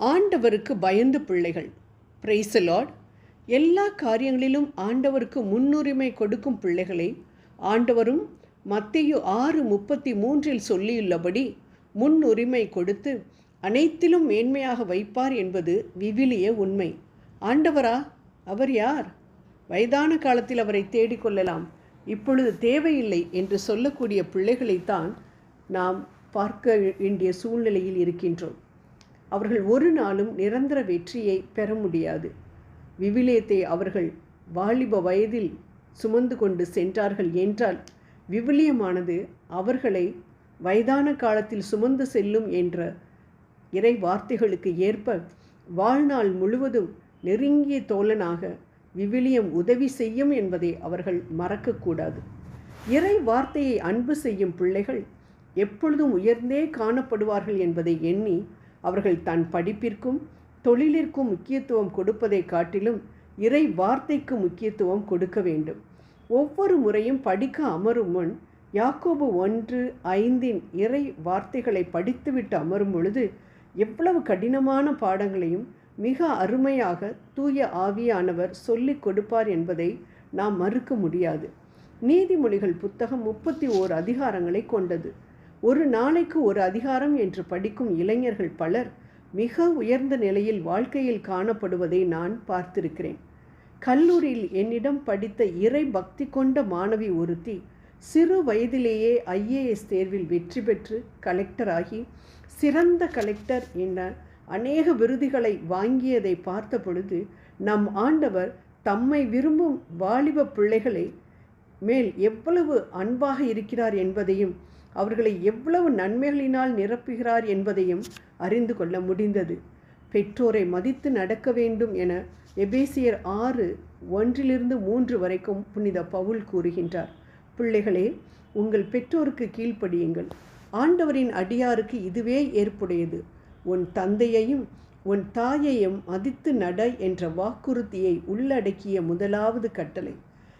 ஆண்டவருக்கு பயந்து பிள்ளைகள். பிரைசலாட் எல்லா காரியங்களிலும் ஆண்டவருக்கு முன்னுரிமை கொடுக்கும் பிள்ளைகளை ஆண்டவரும் மத்திய ஆறு முப்பத்தி மூன்றில் சொல்லியுள்ளபடி முன்னுரிமை கொடுத்து அனைத்திலும் மேன்மையாக வைப்பார் என்பது விவிலிய உண்மை. ஆண்டவரா அவர் யார்? வயதான காலத்தில் அவரை தேடிக்கொள்ளலாம் இப்பொழுது தேவையில்லை என்று சொல்லக்கூடிய பிள்ளைகளைத்தான் நாம் பார்க்க வேண்டிய சூழ்நிலையில் இருக்கின்றோம். அவர்கள் ஒரு நாளும் நிரந்தர வெற்றியை பெற முடியாது. விவிலியத்தை அவர்கள் வாலிப வயதில் சுமந்து கொண்டு சென்றார்கள் என்றால் விவிலியமானது அவர்களை வயதான காலத்தில் சுமந்து செல்லும் என்ற இறை வார்த்தைகளுக்கு ஏற்ப வாழ்நாள் முழுவதும் நெருங்கிய தோழனாக விவிலியம் உதவி செய்யும் என்பதை அவர்கள் மறக்கக்கூடாது. இறை வார்த்தையை அன்பு செய்யும் பிள்ளைகள் எப்பொழுதும் உயர்ந்தே காணப்படுவார்கள் என்பதை எண்ணி அவர்கள் தன் படிப்பிற்கும் தொழிலிற்கும் முக்கியத்துவம் கொடுப்பதை காட்டிலும் இறை வார்த்தைக்கு முக்கியத்துவம் கொடுக்க வேண்டும். ஒவ்வொரு முறையும் படிக்க அமரும் முன் யாக்கோபு ஒன்று ஐந்தின் இறை வார்த்தைகளை படித்துவிட்டு அமரும் பொழுது எவ்வளவு கடினமான பாடங்களையும் மிக அருமையாக தூய ஆவியானவர் சொல்லிக் கொடுப்பார் என்பதை நாம் மறுக்க முடியாது. நீதிமொழிகள் புத்தகம் முப்பத்தி ஓர் அதிகாரங்களை கொண்டது. ஒரு நாளைக்கு ஒரு அதிகாரம் என்று படிக்கும் இளைஞர்கள் பலர் மிக உயர்ந்த நிலையில் வாழ்க்கையில் காணப்படுவதை நான் பார்த்திருக்கிறேன். கல்லூரியில் என்னிடம் படித்த இறை பக்தி கொண்ட மாணவி ஒருத்தி சிறு வயதிலேயே ஐஏஎஸ் தேர்வில் வெற்றி பெற்று கலெக்டராகி சிறந்த கலெக்டர் என அநேக விருதுகளை வாங்கியதை பார்த்த பொழுது நம் ஆண்டவர் தம்மை விரும்பும் வாலிப பிள்ளைகளை மேல் எவ்வளவு அன்பாக இருக்கிறார் என்பதையும் அவர்களை எவ்வளவு நன்மைகளினால் நிரப்புகிறார் என்பதையும் அறிந்து கொள்ள முடிந்தது. பெற்றோரை மதித்து நடக்க வேண்டும் என எபேசியர் ஆறு ஒன்றிலிருந்து மூன்று வரைக்கும் புனித பவுல் கூறுகின்றார். பிள்ளைகளே உங்கள் பெற்றோருக்கு கீழ்ப்படியுங்கள். ஆண்டவரின் அடியாருக்கு இதுவே ஏற்புடையது. உன் தந்தையையும் உன் தாயையும் மதித்து நட என்ற வாக்குறுதியை உள்ளடக்கிய முதலாவது கட்டளை.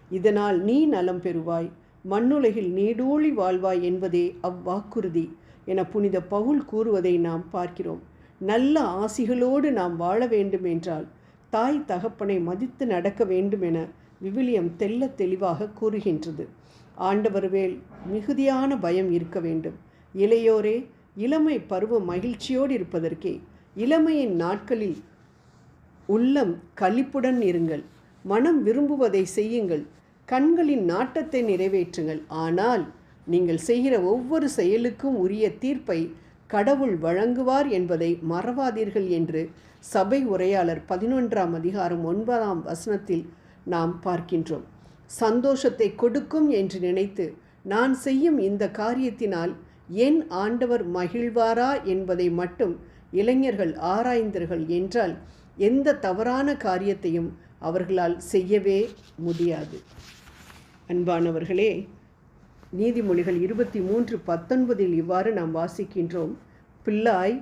இதனால் நீ நலம் பெறுவாய். மண்ணுலகில் நீடூழி வாழ்வாய் என்பதே அவ்வாக்குறுதி என புனித பவுல் கூறுவதை நாம் பார்க்கிறோம். நல்ல ஆசிகளோடு நாம் வாழ வேண்டும் என்றால் தாய் தகப்பனை மதித்து நடக்க வேண்டும் என விவிலியம் தெல்ல தெளிவாக கூறுகின்றது. ஆண்டவர் வேல் மிகுதியான பயம் இருக்க வேண்டும். இளையோரே இளமை பருவ மகிழ்ச்சியோடு இருப்பதற்கே இளமையின் நாட்களில் உள்ளம் களிப்புடன் இருங்கள். மனம் விரும்புவதை செய்யுங்கள். கண்களின் நாட்டத்தை நிறைவேற்றுங்கள். ஆனால் நீங்கள் செய்கிற ஒவ்வொரு செயலுக்கும் உரிய தீர்ப்பை கடவுள் வழங்குவார் என்பதை மறவாதீர்கள் என்று சபை உரையாளர் பதினொன்றாம் அதிகாரம் ஒன்பதாம் வசனத்தில் நாம் பார்க்கின்றோம். சந்தோஷத்தை கொடுக்கும் என்று நினைத்து நான் செய்யும் இந்த காரியத்தினால் என் ஆண்டவர் மகிழ்வாரா என்பதை மட்டும் இளைஞர்கள் ஆராய்ந்தர்கள் என்றால் எந்த தவறான காரியத்தையும் அவர்களால் செய்யவே முடியாது. அன்பானவர்களே நீதிமொழிகள் இருபத்தி மூன்று பத்தொன்பதில் இவ்வாறு நாம் வாசிக்கின்றோம். பிள்ளாய்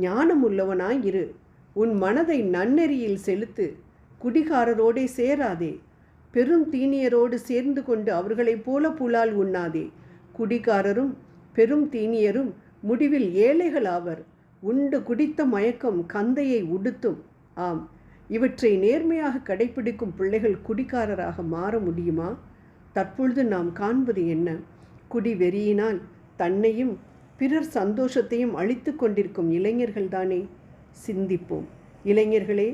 ஞானமுள்ளவனாய் இரு. உன் மனதை நன்னெறியில் செலுத்து. குடிகாரரோடே சேராதே. பெரும் தீனியரோடு சேர்ந்து கொண்டு அவர்களைப் போல புலால் உண்ணாதே. குடிகாரரும் பெரும் தீனியரும் முடிவில் ஏழைகள் ஆவர் உண்டு குடித்த மயக்கம் கந்தையை உடுத்தும். ஆம். இவற்றை நேர்மையாக கடைபிடிக்கும் பிள்ளைகள் குடிக்காரராக மாற முடியுமா? தற்பொழுது நாம் காண்பது என்ன? குடி வெறியினால் தன்னையும் பிறர் சந்தோஷத்தையும் அழித்து கொண்டிருக்கும் இளைஞர்கள்தானே சிந்திப்போம். இளைஞர்களே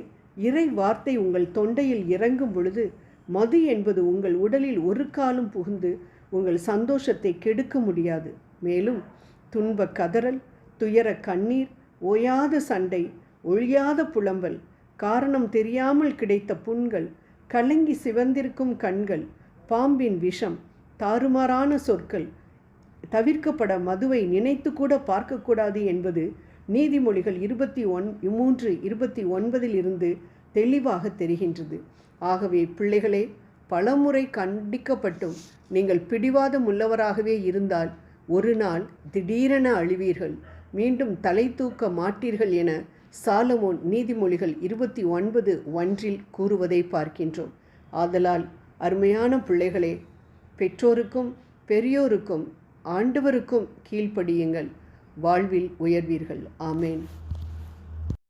இறை வார்த்தை உங்கள் தொண்டையில் இறங்கும் பொழுது மது என்பது உங்கள் உடலில் ஒரு காலம் புகுந்து உங்கள் சந்தோஷத்தை கெடுக்க முடியாது. மேலும் துன்ப கதறல் துயர கண்ணீர் ஓயாத சண்டை ஒழியாத புலம்பல் காரணம் தெரியாமல் கிடைத்த புண்கள் கலங்கி சிவந்திருக்கும் கண்கள் பாம்பின் விஷம் தாறுமாறான சொற்கள். தவிர்க்கப்பட மதுவை நினைத்து கூட பார்க்கக்கூடாது என்பது நீதிமொழிகள் இருபத்தி ஒன் மூன்று இருபத்தி ஒன்பதில் இருந்து தெளிவாக தெரிகின்றது. ஆகவே பிள்ளைகளே பலமுறை கண்டிக்கப்பட்டும் நீங்கள் பிடிவாதம் உள்ளவராகவே இருந்தால் ஒரு நாள் திடீரென அழிவீர்கள். மீண்டும் தலை தூக்க மாட்டீர்கள் என சாலமோன் நீதிமொழிகள் இருபத்தி ஒன்பது ஒன்றில் கூறுவதை பார்க்கின்றோம். ஆதலால் அருமையான பிள்ளைகளே பெற்றோருக்கும் பெரியோருக்கும் ஆண்டவருக்கும் கீழ்ப்படியுங்கள். வாழ்வில் உயர்வீர்கள். ஆமேன்.